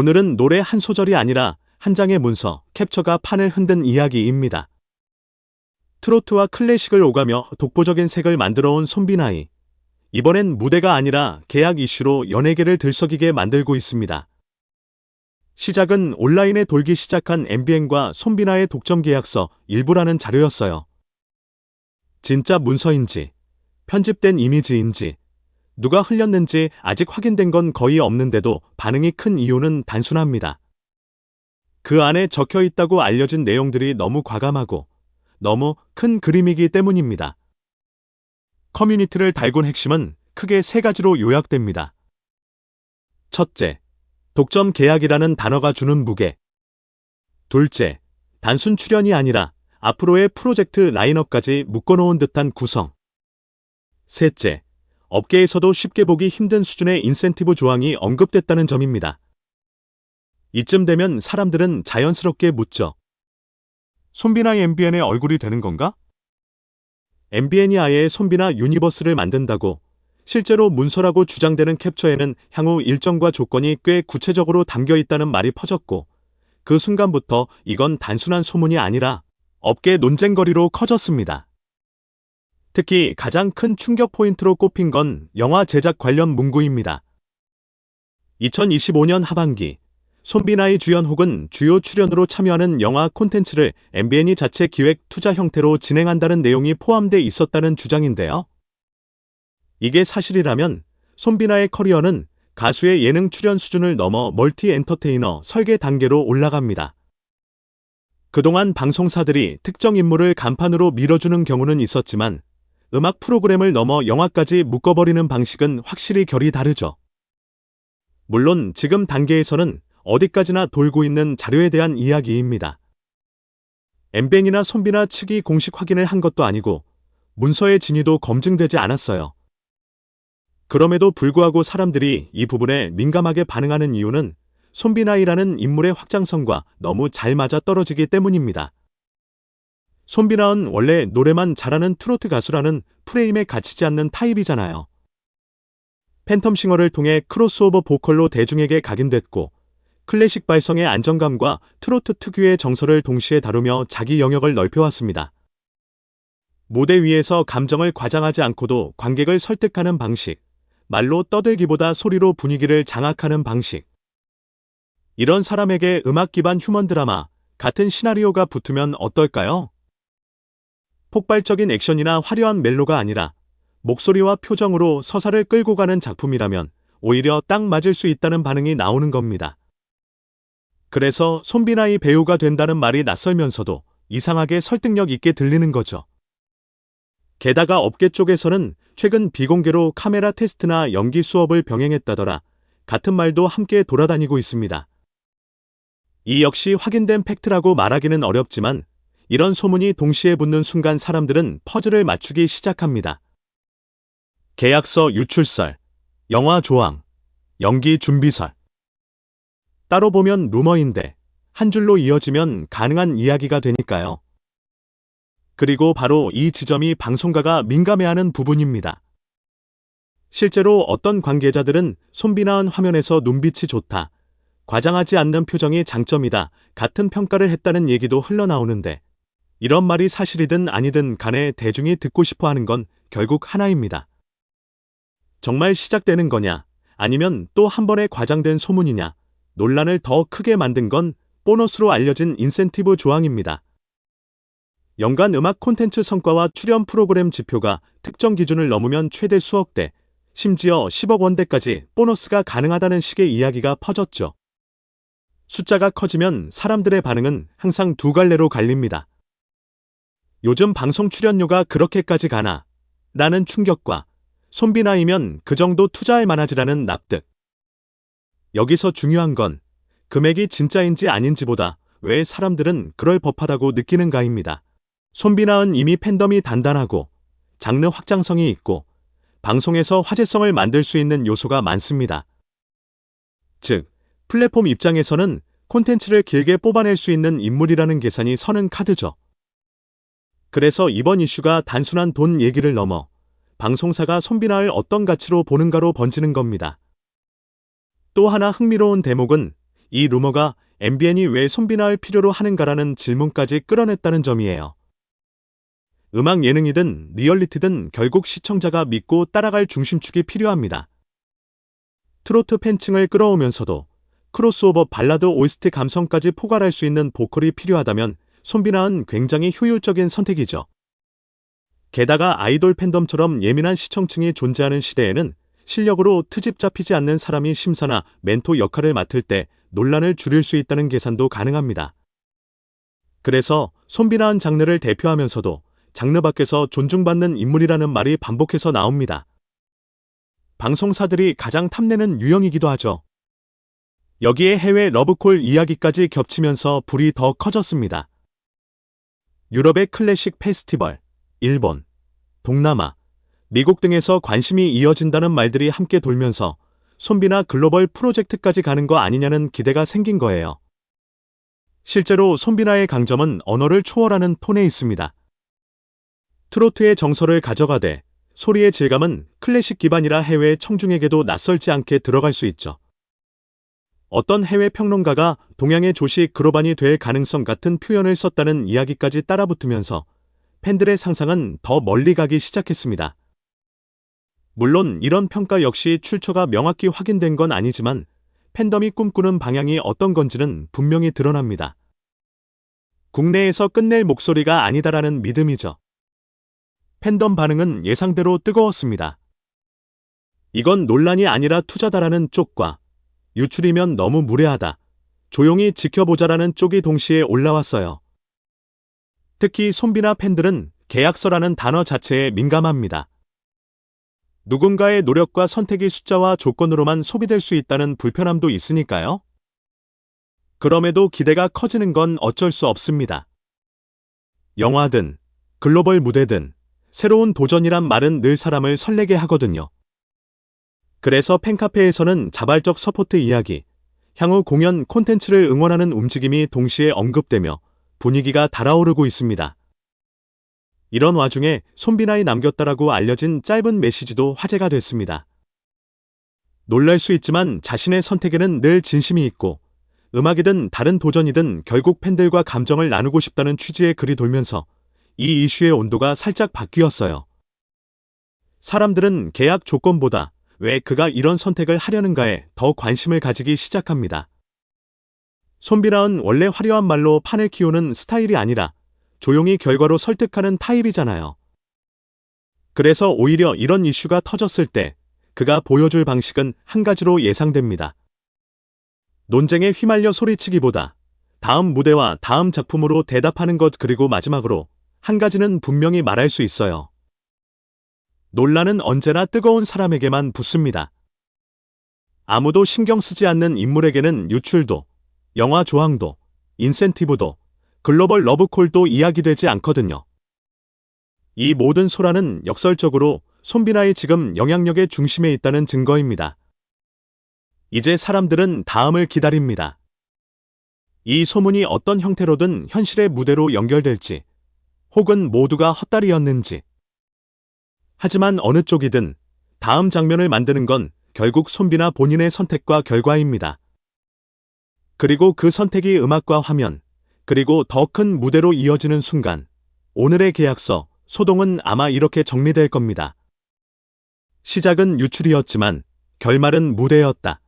오늘은 노래 한 소절이 아니라 한 장의 문서, 캡처가 판을 흔든 이야기입니다. 트로트와 클래식을 오가며 독보적인 색을 만들어 온 손비나이. 이번엔 무대가 아니라 계약 이슈로 연예계를 들썩이게 만들고 있습니다. 시작은 온라인에 돌기 시작한 MBN과 손비나의 독점 계약서 일부라는 자료였어요. 진짜 문서인지, 편집된 이미지인지, 누가 흘렸는지 아직 확인된 건 거의 없는데도 반응이 큰 이유는 단순합니다. 그 안에 적혀 있다고 알려진 내용들이 너무 과감하고 너무 큰 그림이기 때문입니다. 커뮤니티를 달군 핵심은 크게 세 가지로 요약됩니다. 첫째, 독점 계약이라는 단어가 주는 무게. 둘째, 단순 출연이 아니라 앞으로의 프로젝트 라인업까지 묶어놓은 듯한 구성. 셋째, 업계에서도 쉽게 보기 힘든 수준의 인센티브 조항이 언급됐다는 점입니다. 이쯤 되면 사람들은 자연스럽게 묻죠. 손비나 MBN의 얼굴이 되는 건가? MBN이 아예 손비나 유니버스를 만든다고 실제로 문서라고 주장되는 캡처에는 향후 일정과 조건이 꽤 구체적으로 담겨 있다는 말이 퍼졌고 그 순간부터 이건 단순한 소문이 아니라 업계 논쟁거리로 커졌습니다. 특히 가장 큰 충격 포인트로 꼽힌 건 영화 제작 관련 문구입니다. 2025년 하반기 손비나의 주연 혹은 주요 출연으로 참여하는 영화 콘텐츠를 MBN이 자체 기획 투자 형태로 진행한다는 내용이 포함돼 있었다는 주장인데요. 이게 사실이라면 손비나의 커리어는 가수의 예능 출연 수준을 넘어 멀티 엔터테이너 설계 단계로 올라갑니다. 그동안 방송사들이 특정 인물을 간판으로 밀어주는 경우는 있었지만 음악 프로그램을 넘어 영화까지 묶어버리는 방식은 확실히 결이 다르죠. 물론 지금 단계에서는 어디까지나 돌고 있는 자료에 대한 이야기입니다. 엠뱅이나 손비나 측이 공식 확인을 한 것도 아니고 문서의 진위도 검증되지 않았어요. 그럼에도 불구하고 사람들이 이 부분에 민감하게 반응하는 이유는 손비나이라는 인물의 확장성과 너무 잘 맞아 떨어지기 때문입니다. 손비나은 원래 노래만 잘하는 트로트 가수라는 프레임에 갇히지 않는 타입이잖아요. 팬텀싱어를 통해 크로스오버 보컬로 대중에게 각인됐고 클래식 발성의 안정감과 트로트 특유의 정서를 동시에 다루며 자기 영역을 넓혀왔습니다. 무대 위에서 감정을 과장하지 않고도 관객을 설득하는 방식, 말로 떠들기보다 소리로 분위기를 장악하는 방식. 이런 사람에게 음악 기반 휴먼 드라마, 같은 시나리오가 붙으면 어떨까요? 폭발적인 액션이나 화려한 멜로가 아니라 목소리와 표정으로 서사를 끌고 가는 작품이라면 오히려 딱 맞을 수 있다는 반응이 나오는 겁니다. 그래서 손비나이 배우가 된다는 말이 낯설면서도 이상하게 설득력 있게 들리는 거죠. 게다가 업계 쪽에서는 최근 비공개로 카메라 테스트나 연기 수업을 병행했다더라 같은 말도 함께 돌아다니고 있습니다. 이 역시 확인된 팩트라고 말하기는 어렵지만 이런 소문이 동시에 붙는 순간 사람들은 퍼즐을 맞추기 시작합니다. 계약서 유출설, 영화 조항, 연기 준비설. 따로 보면 루머인데 한 줄로 이어지면 가능한 이야기가 되니까요. 그리고 바로 이 지점이 방송가가 민감해하는 부분입니다. 실제로 어떤 관계자들은 손비나은 화면에서 눈빛이 좋다, 과장하지 않는 표정이 장점이다, 같은 평가를 했다는 얘기도 흘러나오는데 이런 말이 사실이든 아니든 간에 대중이 듣고 싶어 하는 건 결국 하나입니다. 정말 시작되는 거냐, 아니면 또 한 번의 과장된 소문이냐, 논란을 더 크게 만든 건 보너스로 알려진 인센티브 조항입니다. 연간 음악 콘텐츠 성과와 출연 프로그램 지표가 특정 기준을 넘으면 최대 수억 대, 심지어 10억 원대까지 보너스가 가능하다는 식의 이야기가 퍼졌죠. 숫자가 커지면 사람들의 반응은 항상 두 갈래로 갈립니다. 요즘 방송 출연료가 그렇게까지 가나? 라는 충격과 손비 나이면 그 정도 투자할 만하지라는 납득. 여기서 중요한 건 금액이 진짜인지 아닌지보다 왜 사람들은 그럴 법하다고 느끼는가입니다. 손비나은 이미 팬덤이 단단하고 장르 확장성이 있고 방송에서 화제성을 만들 수 있는 요소가 많습니다. 즉, 플랫폼 입장에서는 콘텐츠를 길게 뽑아낼 수 있는 인물이라는 계산이 서는 카드죠. 그래서 이번 이슈가 단순한 돈 얘기를 넘어 방송사가 손비나을 어떤 가치로 보는가로 번지는 겁니다. 또 하나 흥미로운 대목은 이 루머가 MBN이 왜 손비나을 필요로 하는가라는 질문까지 끌어냈다는 점이에요. 음악 예능이든 리얼리티든 결국 시청자가 믿고 따라갈 중심축이 필요합니다. 트로트 팬층을 끌어오면서도 크로스오버 발라드 OST 감성까지 포괄할 수 있는 보컬이 필요하다면 손비나은 굉장히 효율적인 선택이죠. 게다가 아이돌 팬덤처럼 예민한 시청층이 존재하는 시대에는 실력으로 트집 잡히지 않는 사람이 심사나 멘토 역할을 맡을 때 논란을 줄일 수 있다는 계산도 가능합니다. 그래서 손비나은 장르를 대표하면서도 장르 밖에서 존중받는 인물이라는 말이 반복해서 나옵니다. 방송사들이 가장 탐내는 유형이기도 하죠. 여기에 해외 러브콜 이야기까지 겹치면서 불이 더 커졌습니다. 유럽의 클래식 페스티벌, 일본, 동남아, 미국 등에서 관심이 이어진다는 말들이 함께 돌면서 손비나 글로벌 프로젝트까지 가는 거 아니냐는 기대가 생긴 거예요. 실제로 손비나의 강점은 언어를 초월하는 톤에 있습니다. 트로트의 정서를 가져가되 소리의 질감은 클래식 기반이라 해외 청중에게도 낯설지 않게 들어갈 수 있죠. 어떤 해외 평론가가 동양의 조시 그로반이 될 가능성 같은 표현을 썼다는 이야기까지 따라붙으면서 팬들의 상상은 더 멀리 가기 시작했습니다. 물론 이런 평가 역시 출처가 명확히 확인된 건 아니지만 팬덤이 꿈꾸는 방향이 어떤 건지는 분명히 드러납니다. 국내에서 끝낼 목소리가 아니다라는 믿음이죠. 팬덤 반응은 예상대로 뜨거웠습니다. 이건 논란이 아니라 투자다라는 쪽과 유출이면 너무 무례하다. 조용히 지켜보자라는 쪽이 동시에 올라왔어요. 특히 손비나 팬들은 계약서라는 단어 자체에 민감합니다. 누군가의 노력과 선택이 숫자와 조건으로만 소비될 수 있다는 불편함도 있으니까요. 그럼에도 기대가 커지는 건 어쩔 수 없습니다. 영화든 글로벌 무대든 새로운 도전이란 말은 늘 사람을 설레게 하거든요. 그래서 팬카페에서는 자발적 서포트 이야기, 향후 공연 콘텐츠를 응원하는 움직임이 동시에 언급되며 분위기가 달아오르고 있습니다. 이런 와중에 손비나이 남겼다라고 알려진 짧은 메시지도 화제가 됐습니다. 놀랄 수 있지만 자신의 선택에는 늘 진심이 있고 음악이든 다른 도전이든 결국 팬들과 감정을 나누고 싶다는 취지의 글이 돌면서 이 이슈의 온도가 살짝 바뀌었어요. 사람들은 계약 조건보다 왜 그가 이런 선택을 하려는가에 더 관심을 가지기 시작합니다. 손비라은 원래 화려한 말로 판을 키우는 스타일이 아니라 조용히 결과로 설득하는 타입이잖아요. 그래서 오히려 이런 이슈가 터졌을 때 그가 보여줄 방식은 한 가지로 예상됩니다. 논쟁에 휘말려 소리치기보다 다음 무대와 다음 작품으로 대답하는 것 그리고 마지막으로 한 가지는 분명히 말할 수 있어요. 논란은 언제나 뜨거운 사람에게만 붙습니다. 아무도 신경 쓰지 않는 인물에게는 유출도, 영화 조항도, 인센티브도, 글로벌 러브콜도 이야기되지 않거든요. 이 모든 소란은 역설적으로 손비나의 지금 영향력의 중심에 있다는 증거입니다. 이제 사람들은 다음을 기다립니다. 이 소문이 어떤 형태로든 현실의 무대로 연결될지, 혹은 모두가 헛다리였는지. 하지만 어느 쪽이든 다음 장면을 만드는 건 결국 손비나 본인의 선택과 결과입니다. 그리고 그 선택이 음악과 화면, 그리고 더 큰 무대로 이어지는 순간, 오늘의 계약서, 소동은 아마 이렇게 정리될 겁니다. 시작은 유출이었지만, 결말은 무대였다.